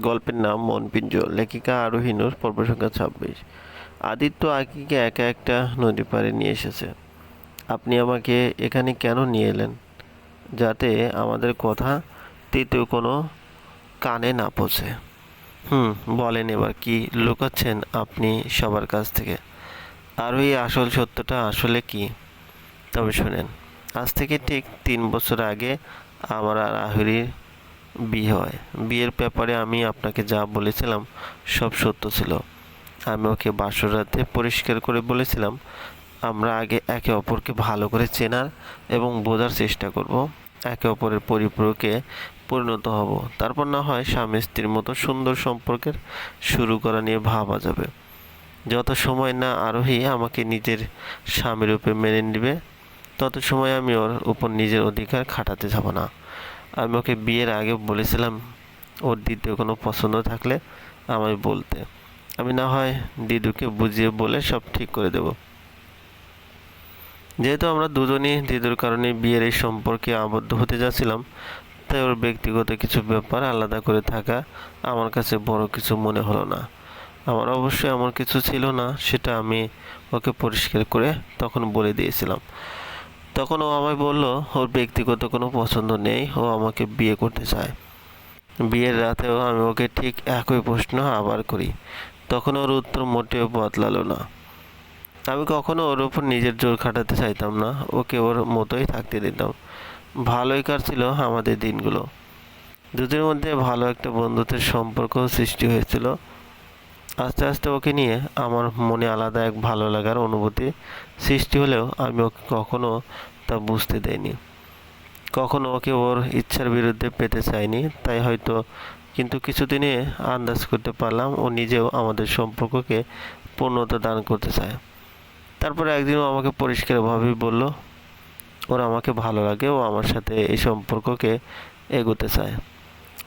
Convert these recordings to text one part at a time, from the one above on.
গল্পের নাম মনপিঞ্জ লেখিকা আরোহিনুর পর্ব সংখ্যা ছাব্বিশ। আদিত্য আকিকে একা একটা নদী পাড়ে নিয়ে এসেছে। আপনি আমাকে এখানে কেন নিয়ে এলেন? যাতে আমাদের কথা তৃতীয় কোনো কানে না পৌঁছে। হুম, বলেন এবার কি লুকাচ্ছেন আপনি সবার কাছ থেকে? আর ওই আসল সত্যটা আসলে কি? তবে শোনেন, আজ থেকে ঠিক তিন বছর আগে আমার আর আহুরির বিয়ে হয়। বিয়ের ব্যাপারে আমি আপনাকে যা বলেছিলাম, সব সত্য ছিল। আমি ওকে বাসর রাতে পরিষ্কার করে বলেছিলাম, আমরা আগে একে অপরকে ভালো করে চেনার এবং বোঝার চেষ্টা করব। একে অপরের পরিপূরকে পরিণত হব। তারপর না হয় স্বামী স্ত্রীর মতো সুন্দর সম্পর্কের শুরু করা নিয়ে ভাবা যাবে। যত সময় না আরোহী আমাকে নিজের স্বামীরূপে মেনে নেবে, তত সময় আমি ওর উপর নিজের অধিকার খাটাতে যাব না। আমি ওকে বিয়ের আগে বলেছিলাম, ওর দ্বিতীয় কোনো পছন্দ থাকলে আমায় বলতে। আমি না হয় দিদুকে বুঝিয়ে বলে সব ঠিক করে দেব। যেহেতু আমরা দুজনই দিদুর কারণে বিয়ের এই সম্পর্কে আবদ্ধ হতে যাচ্ছিলাম, তাই ওর ব্যক্তিগত কিছু ব্যাপার আলাদা করে থাকা আমার কাছে বড় কিছু মনে হলো না। আমার অবশ্যই এমন কিছু ছিল না, সেটা আমি ওকে পরিষ্কার করে তখন বলে দিয়েছিলাম। তখন ও আমায় বলল, ওর ব্যক্তিগত কোনো পছন্দ নেই, ও আমাকে বিয়ে করতে চায়। বিয়ের রাতেও আমি ওকে ঠিক একই প্রশ্ন আবার করি। তখন ওর উত্তর মোটেও বদলালো না। আমি কখনো ওর উপর নিজের জোর খাটাতে চাইতাম না, ওকে ওর মতোই থাকতে দিতাম। ভালোই কাটছিল আমাদের দিনগুলো। দুদের মধ্যে ভালো একটা বন্ধুত্বের সম্পর্ক সৃষ্টি হয়েছিল। আস্তে আস্তে ওকে নিয়ে আমার মনে আলাদা এক ভালো লাগার অনুভূতি সৃষ্টি হলেও আমি ওকে কখনো তা বুঝতে দেয়নি কখনো ওকে ওর ইচ্ছার বিরুদ্ধে পেতে চাইনি, তাই হয়তো কিন্তু কিছুদিনে আন্দাজ করতে পারলাম ও নিজেও আমাদের সম্পর্ককে পূর্ণতা দান করতে চায়। তারপরে একদিন ও আমাকে পরিষ্কারভাবেই বলল, ওর আমাকে ভালো লাগে, ও আমার সাথে এই সম্পর্ককে এগোতে চায়।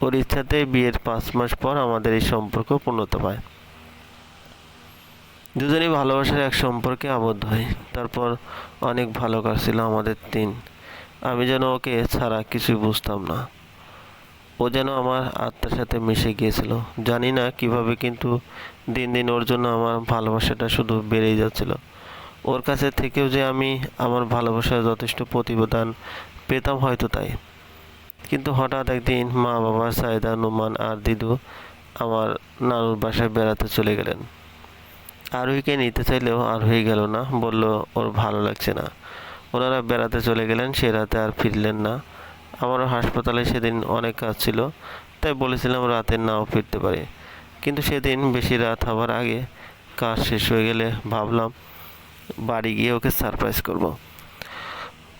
ওর ইচ্ছাতে বিয়ের পাঁচ মাস পর আমাদের এই সম্পর্ক পূর্ণতা পায়। দুজনেই ভালোবাসার এক সম্পর্কে আবদ্ধ হই তারপর অনেক ভালো কাটছিল আমাদের দিন আমি যেন ওকে ছাড়া কিছুই বুঝতাম না। ও যেন আমার আত্মার সাথে মিশে গিয়েছিল। জানি না কীভাবে, কিন্তু দিন দিন ওর জন্য আমার ভালোবাসাটা শুধু বেড়েই যাচ্ছিল। ওর কাছে থেকেও যে আমি আমার ভালোবাসার যথেষ্ট প্রতিবেদন পেতাম হয়তো তাই। কিন্তু হঠাৎ একদিন মা বাবা সাইদা নুমান আর দিদু আমার নানুর বাসায় বেড়াতে চলে গেলেন। আরোহীকে নিতে চাইলেও আরোহী গেল না। বলল, ওর ভালো লাগছে না। ওনারা বেড়াতে চলে গেলেন, সে রাতে আর ফিরলেন না। আমারও হাসপাতালে সেদিন অনেক কাজ ছিল, তাই বলেছিলাম রাতে নাও ফিরতে পারি। কিন্তু সেদিন বেশি রাত হবার আগে কাজ শেষ হয়ে গেলে ভাবলাম, বাড়ি গিয়ে ওকে সারপ্রাইজ করব।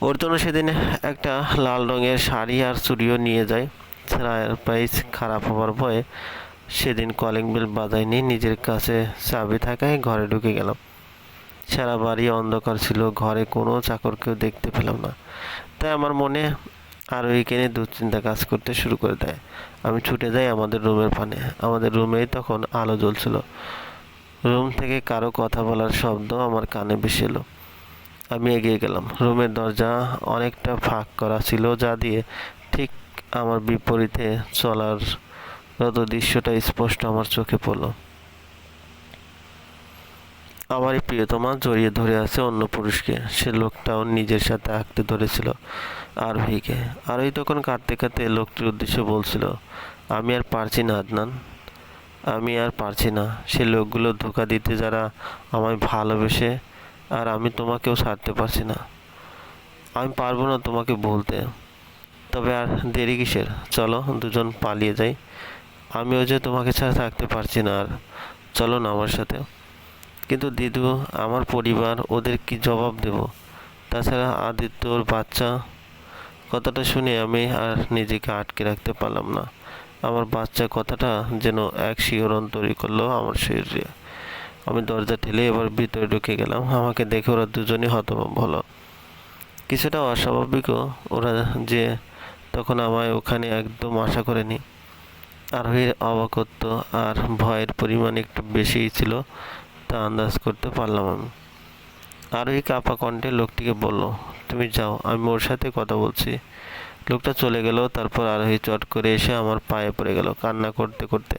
ওর জন্য সেদিন একটা লাল রঙের শাড়ি আর চুড়িও নিয়ে যায় সারপ্রাইজ খারাপ হবার ভয়ে সেদিন কলিং বেল বাজাইনি নিজের কাছে চাবি থাকায় ঘরে ঢুকে গেলাম। সারা বাড়ি অন্ধকার ছিল, ঘরে কোনো চাকরকেও দেখতে পেলাম না। তাই আমার মনে আর ওইখানে দুশ্চিন্তা কাজ করতে শুরু করে দেয়। আমি ছুটে যাই আমাদের রুমের পানে। আমাদের রুমেই তখন আলো জ্বলছিল। রুম থেকে কারও কথা বলার শব্দ আমার কানে ভেসে এলো। আমি এগিয়ে গেলাম। রুমের দরজা অনেকটা ফাঁক করা ছিল, যা দিয়ে ঠিক আমার বিপরীতে চলার যত দৃশ্যটা স্পষ্ট আমার চোখে পড়ল। আমারই প্রিয়তমা জড়িয়ে ধরে আছে অন্য পুরুষকে। সে লোকটাও নিজের সাথে আঁকতে ধরেছিল আরোহীকে আরোহী তখন কাঁদতে কাঁদতে লোকটির উদ্দেশ্যে বলছিল, আমি আর পারছি না আদনান। আমি আর পারছি না। সে লোকগুলো ধোকা দিতে যারা আমায় ভালোবেসে, আর আমি তোমাকেও ছাড়তে পারছি না। আমি পারব না তোমাকে বলতে। তবে আর দেরি কিসের? চলো দুজন পালিয়ে যাই। আমিও যে তোমাকে ছাড়া থাকতে পারছি না আর। চলো না আমার সাথে। কিন্তু দিদু, আমার পরিবার, ওদের কি জবাব দেব? তাছাড়া আদিত্যর বাচ্চা, কথাটা শুনে আমি আর নিজেকে আটকে রাখতে পারলাম না। আমার বাচ্চা কথাটা যেন এক শিহরণ তৈরি করল আমার শরীরে। আমি দরজা ঠেলে এবার ভিতরে ঢুকে গেলাম। আমাকে দেখে ওরা দুজনই হতভম্ব হলো। কিছুটা অস্বাভাবিকও ওরা যে তখন আমায় ওখানে একদম আশা করেনি। আরোহীর অবাকত্ব আর ভয়ের পরিমাণ একটু বেশিই ছিল, তা আন্দাজ করতে পারলাম আমি। আরোহী কাপা কণ্ঠে লোকটিকে বলল, তুমি যাও, আমি ওর সাথে কথা বলছি। লোকটা চলে গেল, তারপর আরোহী চট করে এসে আমার পায়ে পড়ে গেল, কান্না করতে করতে।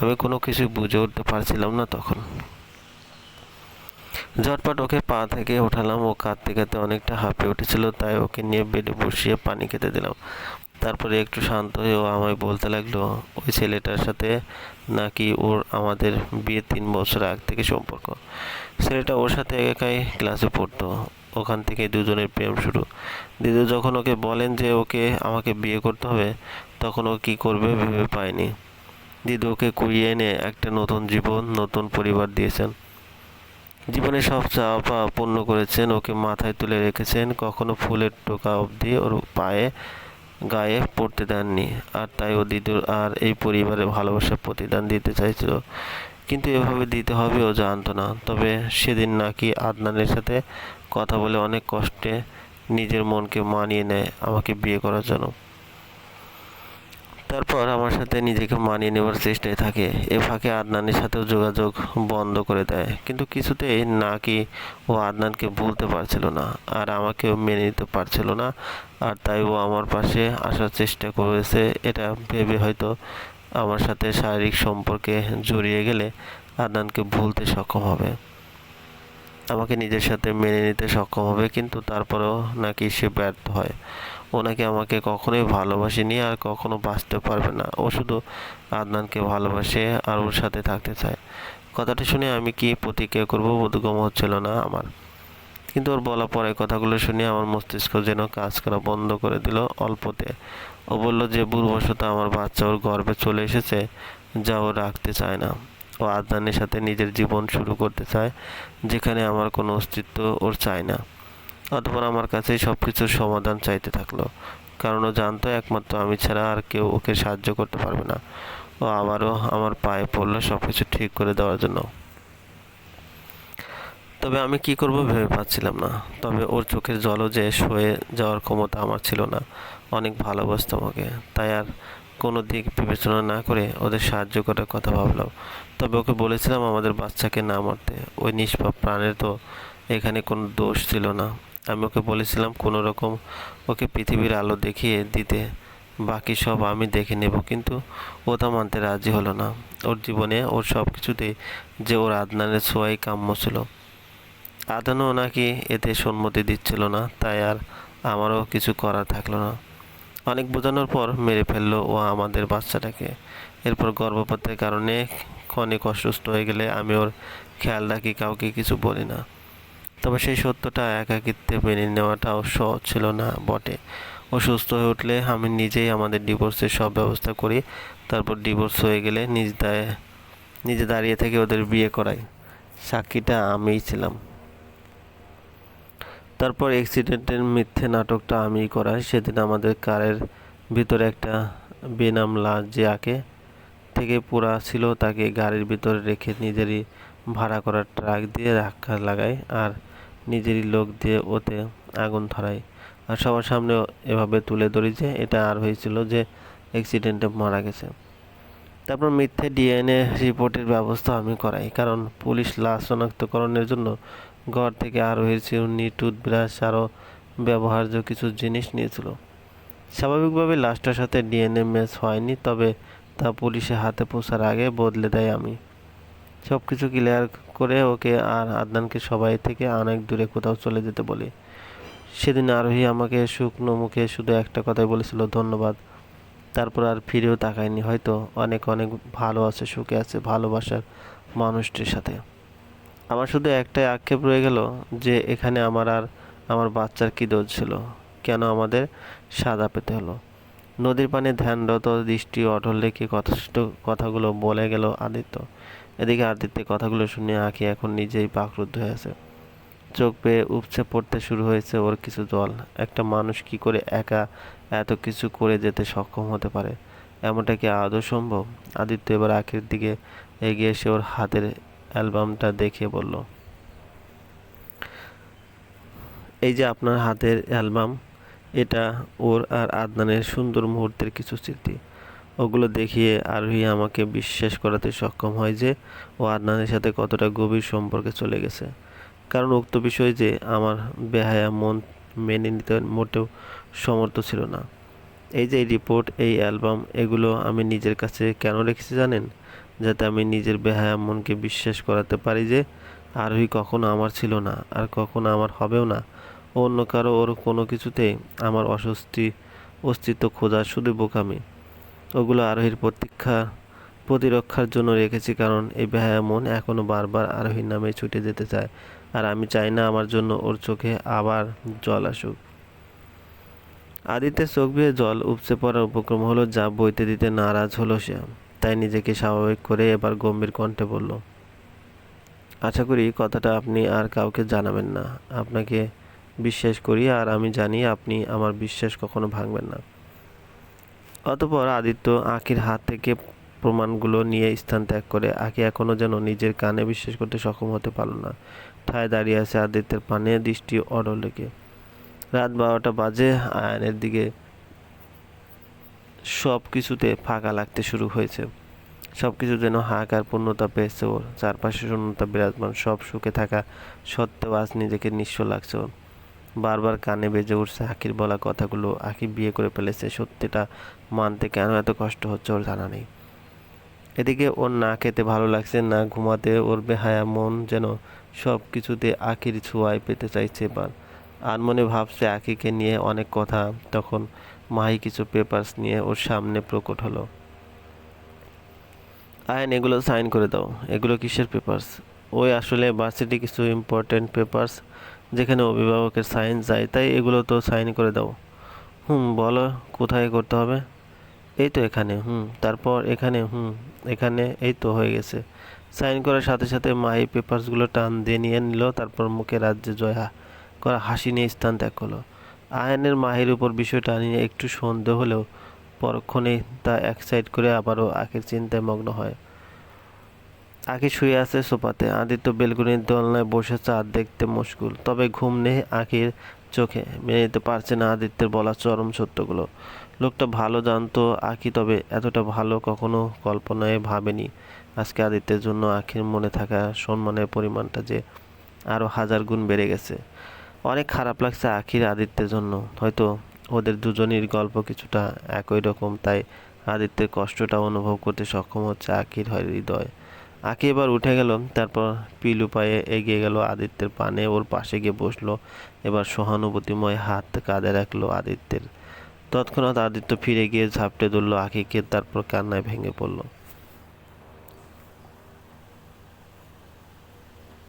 আমি কোনো কিছু বুঝে উঠতে পারছিলাম না তখন। ঝটপট ওকে পা থেকে ওঠালাম, ও কাঁদতে কাঁদতে অনেকটা হাঁপিয়ে উঠেছিল, তাই ওকে নিয়ে বেডে বসিয়ে পানি খেতে দিলাম। তারপরে একটু শান্ত হয়ে ও আমায় বলতে লাগল, ওই ছেলেটার সাথে নাকি ওর আমাদের বিয়ে তিন বছর আগ থেকে সম্পর্ক? ছেলেটা ওর সাথে একাই ক্লাসে পড়তো। ওখান থেকে দুজনের প্রেম শুরু। দিদি যখন ওকে বলেন যে ওকে আমাকে বিয়ে করতে হবে, তখন ও কী করবে ভেবে পায়নি। দিদি ওকে কুড়িয়ে এনে একটা নতুন জীবন, নতুন পরিবার দিয়েছেন। জীবনে সব পাওয়া পূর্ণ করেছেন, ওকে মাথায় তুলে রেখেছেন, কখনো ফুলের টোকা অবধি ওর পায়ে গায়ে পড়তে দেননি। আর তাই ও দিদুর আর এই পরিবারে ভালোবাসার প্রতিদান দিতে চাইছিল। কিন্তু এভাবে দিতে হবে ও জানতো না। তবে সেদিন নাকি আদনানের সাথে কথা বলে অনেক কষ্টে নিজের মনকে মানিয়ে নেয় আমাকে বিয়ে করার জন্য। তারপর আমার সাথে নিজেকে মানিয়ে নেওয়ার চেষ্টায় থাকে। এ ফাঁকে আদনানের সাথেও যোগাযোগ বন্ধ করে দেয়। কিন্তু কিছুতেই নাকি ও আদনানকে ভুলতে পারছিল না আর আমাকেও মেনে নিতে পারছিল না। আর তাই ও আমার পাশে আসার চেষ্টা করেছে। এটা ভেবে হয়তো আমার সাথে শারীরিক সম্পর্কে জড়িয়ে গেলে আদনানকে ভুলতে সক্ষম হবে। আমাকে নিজের সাথে মেনে নিতে সক্ষম হবে, কিন্তু তারপরেও নাকি সে ব্যর্থ হয়। ও নাকি আমাকে কখনোই ভালোবাসেনি আর কখনো বাঁচতে পারবে না। ও শুধু আদনানকে ভালোবাসে আর ওর সাথে থাকতে চায়। কথাটা শুনে আমি কি প্রতিক্রিয়া করব বোধগম হচ্ছিল না আমার। কিন্তু ওর বলা পরে কথাগুলো শুনে আমার মস্তিষ্ক যেন কাজ করা বন্ধ করে দিল অল্পতে। ও বলল যে ভুলবশত আমার বাচ্চা ওর গর্বে চলে এসেছে, যা ও রাখতে চায় না। ও আদনানের সাথে নিজের জীবন শুরু করতে চায়, যেখানে আমার কোনো অস্তিত্ব ওর চায় না। অতপর আমার কাছেই সব কিছুর সমাধান চাইতে থাকল। কারণ ও জানতো একমাত্র আমি ছাড়া আর কেউ ওকে সাহায্য করতে পারবে না। ও আবারও আমার পায়ে পড়ল সব কিছু ঠিক করে দেওয়ার জন্য। তবে আমি কি করব ভেবে পাচ্ছিলাম না। তবে ওর চোখের জলও যে সয়ে যাওয়ার ক্ষমতা আমার ছিল না। অনেক ভালোবাসতো আমাকে তাই আর কোনো দিক বিবেচনা না করে ওদের সাহায্য করার কথা ভাবলাম। তবে ওকে বলেছিলাম আমাদের বাচ্চাকে না মারতে। ওই নিষ্পাপ প্রাণের তো এখানে কোনো দোষ ছিল না। আমি ওকে বলেছিলাম কোনো রকম ওকে পৃথিবীর আলো দেখিয়ে দিতে। বাকি সব আমি দেখে নেব, কিন্তু ও তা মানতে রাজি হলো না। ওর জীবনে ওর সব কিছুতে যে ওর আদনানের ছোঁয়াই কাম্য ছিল। আদানও নাকি এতে সম্মতি দিচ্ছিল না, তাই আর আমারও কিছু করার থাকল না। অনেক বোঝানোর পর মেরে ফেলল ও আমাদের বাচ্চাটাকে। এরপর গর্ভপাতের কারণে অনেক অসুস্থ হয়ে গেলে আমি ওর খেয়াল রাখি, কাউকে কিছু বলি না। তবে সেই সত্যটা একাকিত্বে মেনে নেওয়াটাও সহজ ছিল না বটে। ও সুস্থ হয়ে উঠলে আমি নিজেই আমাদের ডিভোর্সের সব ব্যবস্থা করি, তারপর ডিভোর্স হয়ে গেলে নিজ দায়ে, নিজে দাঁড়িয়ে থেকে ওদের বিয়ে করাই। সাক্ষীটা আমিই ছিলাম। তারপর অ্যাক্সিডেন্টের মিথ্যে নাটকটা আমিই করাই। সেদিন আমাদের কারের ভিতরে একটা বেনাম লাশ যে আঁকে। থেকে পোড়া ছিল, তাকে গাড়ির ভিতরে রেখে নিজেরই ভাড়া করা ট্রাক দিয়ে ধাক্কা লাগাই। আর নিজেরই লোক দিয়ে ওতে আগুন ধরাই আর সবার সামনে এভাবে তুলে ধরি যে এটা আর হয়েছিল যে অ্যাক্সিডেন্টে মারা গেছে। তারপর মিথ্যে ডিএনএ রিপোর্টের ব্যবস্থা আমি করাই, কারণ পুলিশ লাশ শনাক্তকরণের জন্য ঘর থেকে আরও চিরুনি টুথব্রাশ আরও ব্যবহার্য কিছু জিনিস নিয়েছিল। স্বাভাবিকভাবে লাশটার সাথে ডিএনএ ম্যাচ হয়নি, তবে তা পুলিশের হাতে পৌঁছার আগে বদলে দেয় আমি। সব কিছু ক্লিয়ার করে ওকে আর আদনানকে সবাই থেকে অনেক দূরে কোথাও চলে যেতে বলি। সেদিন আরোহী আমাকে শুকনো মুখে শুধু একটা কথাই বলেছিল, ধন্যবাদ। তারপর আর ফিরেও তাকায়নি হয়তো। অনেক অনেক ভালো আছে, সুখে আছে, ভালোবাসার মানুষটির সাথে। আমার শুধু একটাই আক্ষেপ রয়ে গেল যে এখানে আমার আর আমার বাচ্চার কী দোষ ছিল? কেন আমাদের সাদা পেতে হলো? নদীর পানে ধ্যানরত দৃষ্টি অটল রেখে কথা কথাগুলো বলে গেল আদিত্য। এদিকে আদিত্যের কথাগুলো শুনে আঁকি এখন নিজেই পাকরুদ্ধ হয়ে আছে। চোখ পেয়ে উপচে পড়তে শুরু হয়েছে ওর কিছু জল একটা মানুষ কি করে একা এত কিছু করে যেতে সক্ষম হতে পারে? এমনটা কি আদৌ সম্ভব? আদিত্য এবার আখের দিকে এগিয়ে এসে ওর হাতের অ্যালবামটা দেখে বলল, এই যে আপনার হাতের অ্যালবাম, এটা ওর আর আদনানের সুন্দর মুহূর্তের কিছু স্মৃতি। ওগুলো দেখিয়ে আরোহী আমাকে বিশ্বাস করাতে সক্ষম হয় যে ও আদনানের সাথে কতটা গভীর সম্পর্কে চলে গেছে। কারণ উক্ত বিষয় যে আমার বেহায়া মন মেনে নিতে মোটেও সমর্থ ছিল না। এই যে রিপোর্ট, এই অ্যালবাম, এগুলো আমি নিজের কাছে কেন রেখেছি জানেন? যাতে আমি নিজের বেহায়া মনকে বিশ্বাস করাতে পারি যে আরোহী কখনো আমার ছিল না আর কখনো আমার হবেও না। অন্য কারও ওর কোনো কিছুতে আমার অস্বস্তি, অস্তিত্ব খোঁজা শুধু বোকামি। ওগুলো আরোহীর প্রতীক্ষা প্রতিরক্ষার জন্য রেখেছি কারণ এই বেহায়া মন এখনও বারবার আরোহীর নামে ছুটে যেতে চায়। আর আমি চাই না আমার জন্য ওর চোখে আবার জল আসুক। আদিত্যের চোখ বেয়ে জল উপচে পড়ার উপক্রম হলো, যা বইতে দিতে নারাজ হলো সে। তাই নিজেকে স্বাভাবিক করে এবার গম্ভীর কণ্ঠে বলল, আশা করি কথাটা আপনি আর কাউকে জানাবেন না। আপনাকে বিশ্বাস করি আর আমি জানি আপনি আমার বিশ্বাস কখনো ভাঙবেন না। অতপর আদিত্য আখির হাত থেকে প্রমাণগুলো নিয়ে স্থান ত্যাগ করে আখি এখনও যেন নিজের কানে বিশ্বাস করতে সক্ষম হতে পারল না। ঠায় দাঁড়িয়ে আছে আদিত্যের পানে দৃষ্টি রেখে রাত বারোটা বাজে, আয়নের দিকে সব কিছুতে ফাঁকা লাগতে শুরু হয়েছে। সব কিছু যেন হাহাকার পূর্ণতা পেয়েছে ওর। চারপাশে শূন্যতা বিরাজমান, সব সুখে থাকা সত্ত্বেও আজ নিজেকে নিঃস্ব লাগছে ওর। বারবার কানে বেজে উঠছে আখির বলা কথাগুলো। আখি বিয়ে করে ফেলেছে, সত্যিটা মানতে কেন এত কষ্ট হচ্ছে ওর জানা নেই। এদিকে ওর না খেতে ভালো লাগছে, না ঘুমাতে ওর বেহায়া মন যেন সব কিছুতে আখির ছোঁয়ায় পেতে চাইছে এবার। আর মনে ভাবছে আখিকে নিয়ে অনেক কথা, তখন মাহি কিছু পেপার্স নিয়ে ওর সামনে প্রকট হলো। আয়ন, এগুলো সাইন করে দাও। এগুলো কিসের পেপার্স ওই আসলে ভার্সিটি কিছু ইম্পর্টেন্ট পেপার্স যেখানে অভিভাবকের সাইন চাই তাই এগুলো তো সাইন করে দাও। হুম, বলো, কোথায় করতে হবে? এই তো এখানে, হুম, তারপর এখানে, হুম, এখানে, এই তো হয়ে গেছে। সাইন করার সাথে সাথে মাহি পেপারসগুলো টান দিয়ে নিয়ে নিল, তারপর মুখে রাজ্যে জয়া করা হাসি নিয়ে স্থান ত্যাগ করল। আয়নের মাহির উপর বিষয়টা নিয়ে একটু সন্দেহ হলেও পরক্ষণেই তা এক সাইড করে আবারও আখের চিন্তায় মগ্ন হয়। আখি শুয়ে আছে সোফাতে। আদিত্য বেলকুনির দোলনায় বসে চাঁদ দেখতে মুশকুল। তবে ঘুম নেই আখির চোখে। মেনে নিতে পারছে না আদিত্যের বলা চরম সত্যগুলো। লোকটা ভালো জানতো আখি, তবে এতটা ভালো কখনো কল্পনায় ভাবেনি। আজকে আদিত্যের জন্য আখির মনে থাকা সম্মানের পরিমাণটা যে আরও হাজার গুণ বেড়ে গেছে। অনেক খারাপ লাগছে আখির আদিত্যের জন্য। হয়তো ওদের দুজনের গল্প কিছুটা একই রকম, তাই আদিত্যের কষ্টটা অনুভব করতে সক্ষম হচ্ছে আখির হৃদয়। আঁকি এবার উঠে গেল, তারপর পিলু পায়ে এগিয়ে গেল আদিত্যের পানে, ওর পাশে গিয়ে বসল। এবার সহানুভূতিময় হাত কাঁধে রাখল আদিত্যের। তৎক্ষণাৎ আদিত্য ফিরে গিয়ে ঝাপটে ধরলো আঁকিকে, তারপর কান্নায় ভেঙে পড়ল।